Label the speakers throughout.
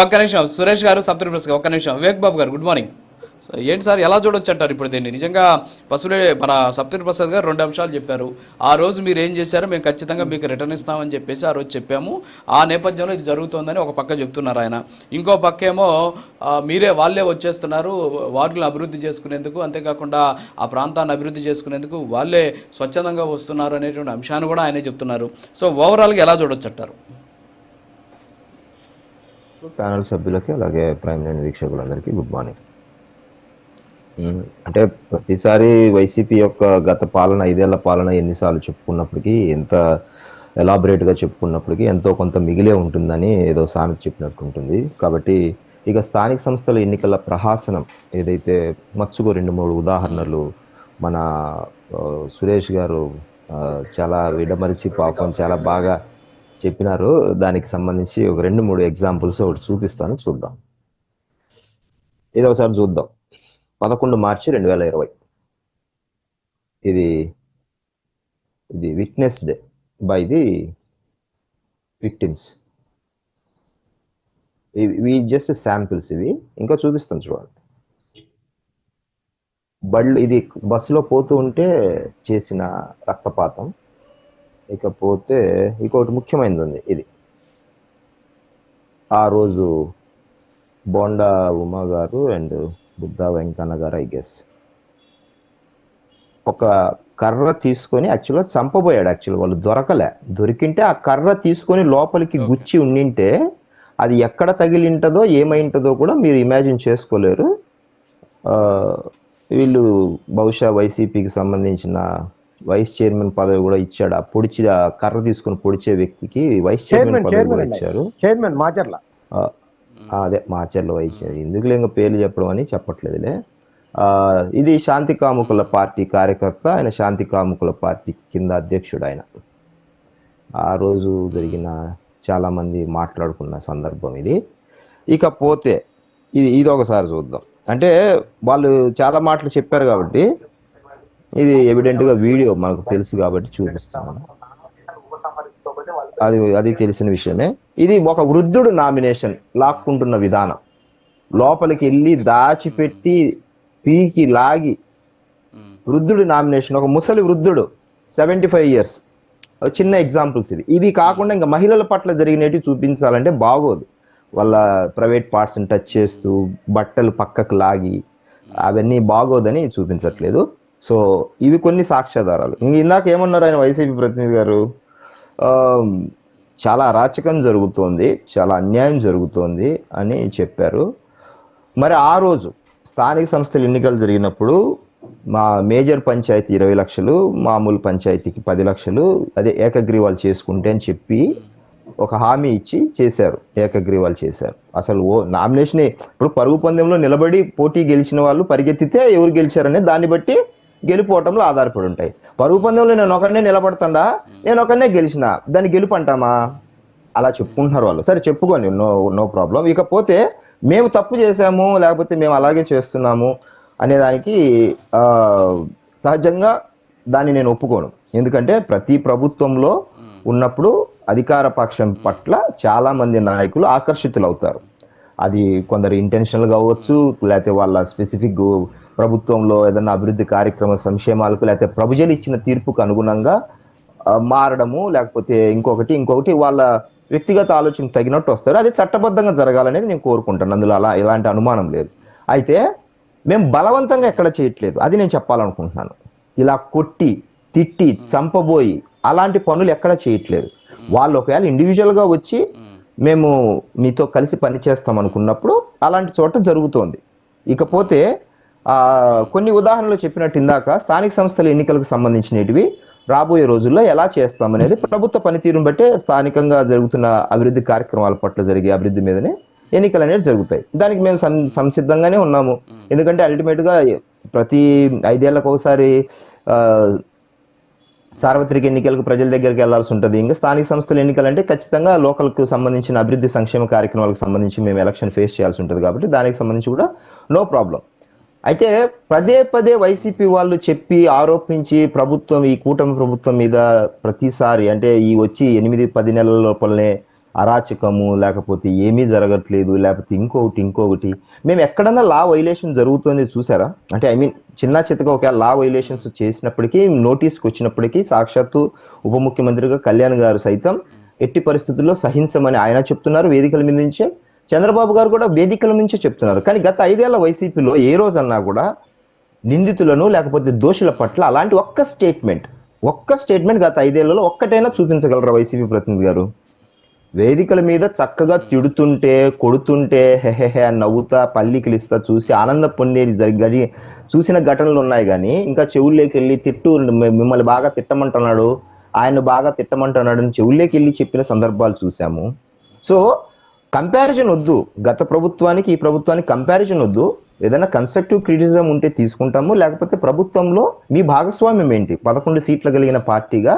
Speaker 1: ఒక్క నిమిషం. సురేష్ గారు సప్తరి ప్రసాద్ ఒక్క నిమిషం. వివేక్ బాబు గారు గుడ్ మార్నింగ్. ఏంటి సార్ ఎలా చూడొచ్చు అంటారు ఇప్పుడు దీన్ని? నిజంగా పశువులే మన సప్తరి ప్రసాద్ గారు రెండు అంశాలు చెప్పారు. ఆ రోజు మీరు ఏం చేశారో మేము ఖచ్చితంగా మీకు రిటర్న్ ఇస్తామని చెప్పేసి ఆ రోజు చెప్పాము. ఆ నేపథ్యంలో ఇది జరుగుతోందని ఒక పక్క చెప్తున్నారు ఆయన. ఇంకో పక్క ఏమో మీరే వాళ్ళే వచ్చేస్తున్నారు. వార్డులను అభివృద్ధి చేసుకునేందుకు అంతేకాకుండా ఆ ప్రాంతాన్ని అభివృద్ధి చేసుకునేందుకు వాళ్ళే స్వచ్ఛందంగా వస్తున్నారు అనేటువంటి అంశాన్ని కూడా ఆయనే చెప్తున్నారు. సో ఓవరాల్గా ఎలా చూడొచ్చు అంటారు
Speaker 2: ప్యానల్ సభ్యులకి అలాగే ప్రైమ్ లైన్ వీక్షకులందరికీ గుడ్ మార్నింగ్. అంటే ప్రతిసారి వైసీపీ యొక్క గత పాలన ఐదేళ్ళ పాలన ఎన్నిసార్లు చెప్పుకున్నప్పటికీ ఎంత ఎలాబరేట్గా చెప్పుకున్నప్పటికీ ఎంతో కొంత మిగిలే ఉంటుందని ఏదో సామెత చెప్పినట్టు ఉంటుంది. కాబట్టి ఇక స్థానిక సంస్థల ఎన్నికల ప్రహాసనం ఏదైతే మచ్చుకో రెండు మూడు ఉదాహరణలు మన సురేష్ గారు చాలా విడమరిచి పాపం చాలా బాగా చెప్పినారు. దానికి సంబంధించి ఒక రెండు మూడు ఎగ్జాంపుల్స్ ఒకటి చూపిస్తాను చూద్దాం. ఇది ఒకసారి చూద్దాం. పదకొండు మార్చి రెండు వేల ఇరవై. ఇది ఇది witness day by the victims ఇవి జస్ట్ శాంపిల్స్ ఇవి. ఇంకా చూపిస్తాం చూడండి. బళ్ళు ఇది బస్సులో పోతూ ఉంటే చేసిన రక్తపాతం. ఇకపోతే ఇంకొకటి ముఖ్యమైనది ఉంది ఇది. ఆ రోజు బోండా ఉమా గారు అండ్ బుద్ధా వెంకన్న గారు ఐ గెస్. ఒక కర్ర తీసుకొని యాక్చువల్గా చంపబోయాడు యాక్చువల్ వాళ్ళు దొరకలే. దొరికింటే ఆ కర్ర తీసుకొని లోపలికి గుచ్చి ఉండింటే అది ఎక్కడ తగిలింటదో ఏమైంటదో కూడా మీరు ఇమాజిన్ చేసుకోలేరు. వీళ్ళు బహుశా వైసీపీకి సంబంధించిన వైస్ చైర్మన్ పదవి కూడా ఇచ్చాడు. ఆ పొడిచి ఆ కర్ర తీసుకొని పొడిచే వ్యక్తికి వైస్ చైర్మన్ పదవి కూడా. ఇచ్చారు.
Speaker 3: చైర్మన్ మాచర్ల.
Speaker 2: అదే మాచర్ల వైస్ ఎందుకు ఇంకా పేర్లు చెప్పడం అని చెప్పట్లేదులే. ఆ, ఇది శాంతి కాముకుల పార్టీ కార్యకర్త. ఆయన శాంతి కాముకుల పార్టీ కింద అధ్యక్షుడు ఆయన. ఆ రోజు జరిగిన చాలా మంది మాట్లాడుకున్న సందర్భం ఇది. ఇకపోతే ఇది ఇది ఒకసారి చూద్దాం. అంటే వాళ్ళు చాలా మాటలు చెప్పారు కాబట్టి ఇది ఎవిడెంట్గా వీడియో మనకు తెలుసు కాబట్టి చూపిస్తాను అది అది తెలిసిన విషయమే. ఇది ఒక వృద్ధుడు నామినేషన్ లాక్కుంటున్న విధానం. లోపలికి వెళ్ళి దాచిపెట్టి పీకి లాగి వృద్ధుడి నామినేషన్ ఒక ముసలి వృద్ధుడు సెవెంటీ ఫైవ్ ఇయర్స్ చిన్న ఎగ్జాంపుల్స్ ఇవి ఇవి కాకుండా ఇంకా మహిళల పట్ల జరిగినవి చూపించాలంటే బాగోదు. వాళ్ళ ప్రైవేట్ పార్ట్స్ని టచ్ చేస్తూ బట్టలు పక్కకు లాగి అవన్నీ బాగోదని చూపించట్లేదు. సో ఇవి కొన్ని సాక్ష్యాధారాలు. ఇంక ఇందాక ఏమన్నారు ఆయన వైసీపీ ప్రతినిధి గారు? చాలా అరాచకం జరుగుతోంది చాలా అన్యాయం జరుగుతోంది అని చెప్పారు. మరి ఆ రోజు స్థానిక సంస్థల ఎన్నికలు జరిగినప్పుడు మా మేజర్ పంచాయతీ ఇరవై లక్షలు మామూలు పంచాయతీకి పది లక్షలు అదే ఏకగ్రీవాలు చేసుకుంటే అని చెప్పి ఒక హామీ ఇచ్చి చేశారు ఏకగ్రీవాలు చేశారు. అసలు ఓ నామినేషన్ ఇప్పుడు పరుగు పందెంలో నిలబడి పోటీ గెలిచిన వాళ్ళు పరిగెత్తితే ఎవరు గెలిచారనే దాన్ని బట్టి గెలిపోవటంలో ఆధారపడి ఉంటాయి. పరుగు పందెంలో నేను ఒకరినే నిలబడతాడా? నేను ఒకరినే గెలిచిన? దాన్ని గెలుపు అంటామా అలా చెప్పుకుంటున్నారు వాళ్ళు. సరే చెప్పుకోండి. No no problem. ఇకపోతే మేము తప్పు చేసాము లేకపోతే మేము అలాగే చేస్తున్నాము అనే దానికి ఆ, సహజంగా దాన్ని నేను ఒప్పుకోను. ఎందుకంటే ప్రతి ప్రభుత్వంలో ఉన్నప్పుడు అధికార పక్షం పట్ల చాలా మంది నాయకులు ఆకర్షితులు అవుతారు అది కొందరు ఇంటెన్షనల్ కావచ్చు లేకపోతే వాళ్ళ స్పెసిఫిక్ ప్రభుత్వంలో ఏదైనా అభివృద్ధి కార్యక్రమ సంక్షేమాలకు లేకపోతే ప్రజలు ఇచ్చిన తీర్పుకు అనుగుణంగా మారడము లేకపోతే ఇంకొకటి ఇంకొకటి వాళ్ళ వ్యక్తిగత ఆలోచనకు తగినట్టు వస్తారు. అది చట్టబద్ధంగా జరగాలనేది నేను కోరుకుంటాను. అందులో అలా ఎలాంటి అనుమానం లేదు. అయితే మేము బలవంతంగా ఎక్కడ చేయట్లేదు. అది నేను చెప్పాలనుకుంటున్నాను. ఇలా కొట్టి తిట్టి చంపబోయి అలాంటి పనులు ఎక్కడ చేయట్లేదు. వాళ్ళు ఒకవేళ ఇండివిజువల్గా వచ్చి మేము. మీతో కలిసి పనిచేస్తాం అనుకున్నప్పుడు అలాంటి చోట జరుగుతోంది. ఇకపోతే కొన్ని ఉదాహరణలు చెప్పినట్టు ఇందాక స్థానిక సంస్థల ఎన్నికలకు సంబంధించినవి రాబోయే రోజుల్లో ఎలా చేస్తాం అనేది ప్రభుత్వ పనితీరును బట్టే స్థానికంగా జరుగుతున్న అభివృద్ధి కార్యక్రమాల పట్ల జరిగే అభివృద్ధి మీదనే ఎన్నికలు అనేవి జరుగుతాయి. దానికి మేము సం- సంసిద్ధంగానే ఉన్నాము. ఎందుకంటే అల్టిమేట్గా ప్రతి ఐదేళ్ళకు ఒకసారి సార్వత్రిక ఎన్నికలకు ప్రజల దగ్గరికి వెళ్ళాల్సి ఉంటుంది. ఇంకా స్థానిక సంస్థల ఎన్నికలు అంటే ఖచ్చితంగా లోకల్కు సంబంధించిన అభివృద్ధి సంక్షేమ కార్యక్రమాలకు సంబంధించి మేము ఎలక్షన్ ఫేస్ చేయాల్సి ఉంటుంది కాబట్టి దానికి సంబంధించి కూడా నో ప్రాబ్లం. అయితే పదే పదే వైసీపీ వాళ్ళు చెప్పి ఆరోపించి ప్రభుత్వం ఈ కూటమి ప్రభుత్వం మీద ప్రతిసారి అంటే ఈ వచ్చి ఎనిమిది పది నెలల లోపలనే అరాచకము లేకపోతే ఏమీ జరగట్లేదు లేకపోతే ఇంకొకటి ఇంకొకటి. మేము ఎక్కడన్నా లా వైలేషన్ జరుగుతుంది చూసారా? అంటే ఐ మీన్ చిన్న చిత్తగా ఒక లా వైలేషన్స్ చేసినప్పటికీ నోటీస్కి వచ్చినప్పటికీ సాక్షాత్తు ఉప ముఖ్యమంత్రిగా కళ్యాణ్ గారు సైతం ఎట్టి పరిస్థితుల్లో సహించమని ఆయన చెప్తున్నారు వేదికల మీద నుంచే. చంద్రబాబు గారు కూడా వేదికల నుంచే చెప్తున్నారు. కానీ గత ఐదేళ్ళ వైసీపీలో ఏ రోజన్నా కూడా నిందితులను లేకపోతే దోషుల పట్ల అలాంటి ఒక్క స్టేట్మెంట్ ఒక్క స్టేట్మెంట్ గత ఐదేళ్ళలో ఒక్కటైనా చూపించగలరా వైసీపీ ప్రతినిధి గారు? వేదికల మీద చక్కగా తిడుతుంటే కొడుతుంటే హెహెహె నవ్వుతా పల్లికిలిస్తా చూసి ఆనంద పొందేది జరిగి చూసిన ఘటనలు ఉన్నాయి కానీ ఇంకా చెవుల్లోకి వెళ్ళి తిట్టు మిమ్మల్ని బాగా తిట్టమంటున్నాడు ఆయన బాగా తిట్టమంటున్నాడు అని చెవుల్లోకి వెళ్ళి చెప్పిన సందర్భాలు చూసాము. సో కంపారిజన్ వద్దు. గత ప్రభుత్వానికి ఈ ప్రభుత్వానికి కంపారిజన్ వద్దు. ఏదైనా కన్స్ట్రక్టివ్ క్రిటిసిజం ఉంటే తీసుకుంటాము. లేకపోతే ప్రభుత్వంలో మీ భాగస్వామ్యం ఏంటి? పదకొండు సీట్లు కలిగిన పార్టీగా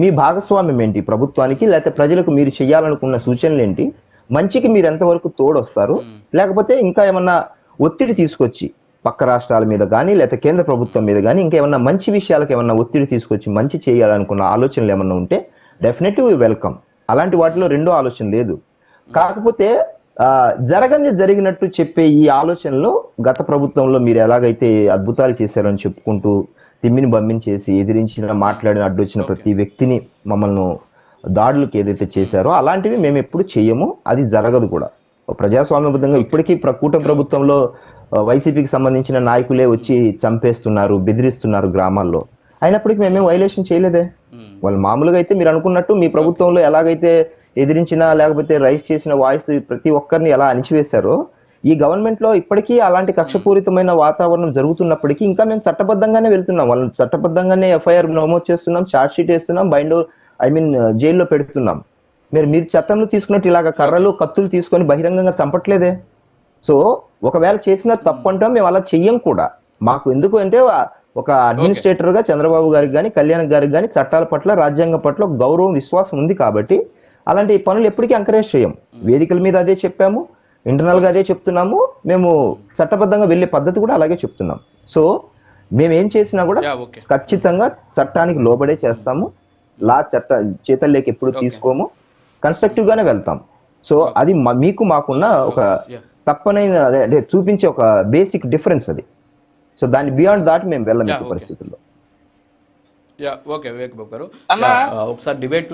Speaker 2: మీ భాగస్వామ్యం ఏంటి? ప్రభుత్వానికి లేకపోతే ప్రజలకు మీరు చేయాలనుకున్న సూచనలు ఏంటి? మంచికి మీరు ఎంతవరకు తోడొస్తారు? లేకపోతే ఇంకా ఏమన్నా ఒత్తిడి తీసుకొచ్చి పక్క రాష్ట్రాల మీద కానీ లేకపోతే కేంద్ర ప్రభుత్వం మీద కానీ ఇంకా ఏమన్నా మంచి విషయాలకు ఏమన్నా ఒత్తిడి తీసుకొచ్చి మంచి చేయాలనుకున్న ఆలోచనలు ఏమన్నా ఉంటే డెఫినెట్లీ వెల్కమ్ అలాంటి వాటిలో రెండో ఆలోచన లేదు. కాకపోతే ఆ, జరగని జరిగినట్టు చెప్పే ఈ ఆలోచనలో గత ప్రభుత్వంలో మీరు ఎలాగైతే అద్భుతాలు చేశారని చెప్పుకుంటూ తిమ్మిని బమ్మించేసి ఎదిరించిన మాట్లాడిన అడ్డొచ్చిన ప్రతి వ్యక్తిని మమ్మల్ని దాడులకు ఏదైతే చేశారో అలాంటివి మేము ఎప్పుడు చెయ్యము అది జరగదు కూడా. ప్రజాస్వామ్యబద్ధంగా ఇప్పటికీ కూటమి ప్రభుత్వంలో వైసీపీకి సంబంధించిన నాయకులే వచ్చి చంపేస్తున్నారు బెదిరిస్తున్నారు గ్రామాల్లో. అయినప్పటికీ మేమేం వైలేషన్ చేయలేదే. వాళ్ళు మామూలుగా అయితే మీరు అనుకున్నట్టు మీ ప్రభుత్వంలో ఎలాగైతే ఎదిరించినా లేకపోతే రైస్ చేసిన వాయిస్ ప్రతి ఒక్కరిని ఎలా అణిచివేశారో ఈ గవర్నమెంట్లో ఇప్పటికీ అలాంటి కక్షపూరితమైన వాతావరణం జరుగుతున్నప్పటికీ ఇంకా మేము చట్టబద్ధంగానే వెళ్తున్నాం. వాళ్ళని చట్టబద్ధంగానే ఎఫ్ఐఆర్ నమోదు చేస్తున్నాం ఛార్జ్ షీట్ వేస్తున్నాం బైండ్ ఐ మీన్ జైల్లో పెడుతున్నాం. మీరు మీరు చట్టంలో తీసుకున్నట్టు ఇలాగ కర్రలు కత్తులు తీసుకొని బహిరంగంగా చంపట్లేదే? సో ఒకవేళ చేసిన తప్పు అంటాం మేము అలా చెయ్యం కూడా. మాకు ఎందుకు అంటే ఒక అడ్మినిస్ట్రేటర్గా చంద్రబాబు గారికి కానీ కళ్యాణ్ గారికి కానీ చట్టాల పట్ల రాజ్యాంగం పట్ల గౌరవం విశ్వాసం ఉంది కాబట్టి అలాంటి పనులు ఎప్పటికీ ఎంకరేజ్ చేయం. వేదికల మీద అదే చెప్పాము ఇంటర్నల్గా అదే చెప్తున్నాము మేము చట్టబద్ధంగా వెళ్ళే పద్ధతి కూడా అలాగే చెప్తున్నాం. సో మేము ఏం చేసినా కూడా ఖచ్చితంగా చట్టానికి లోబడే చేస్తాము. లా చట్ట చేతల్లోకి ఎప్పుడు తీసుకోము. కన్స్ట్రక్టివ్ గానే వెళ్తాం. సో అది మా- మీకు మాకున్న ఒక తప్పనైన అదే అంటే చూపించే ఒక బేసిక్ డిఫరెన్స్ అది. సో దాని బియాండ్ దాటి మేము వెళ్ళం
Speaker 1: Yeah,
Speaker 2: ఎట్టి
Speaker 1: okay.
Speaker 2: పరిస్థితుల్లో.
Speaker 1: యా ఓకే వివేక్ బాబు గారు. ఆ, ఒకసారి డిబేట్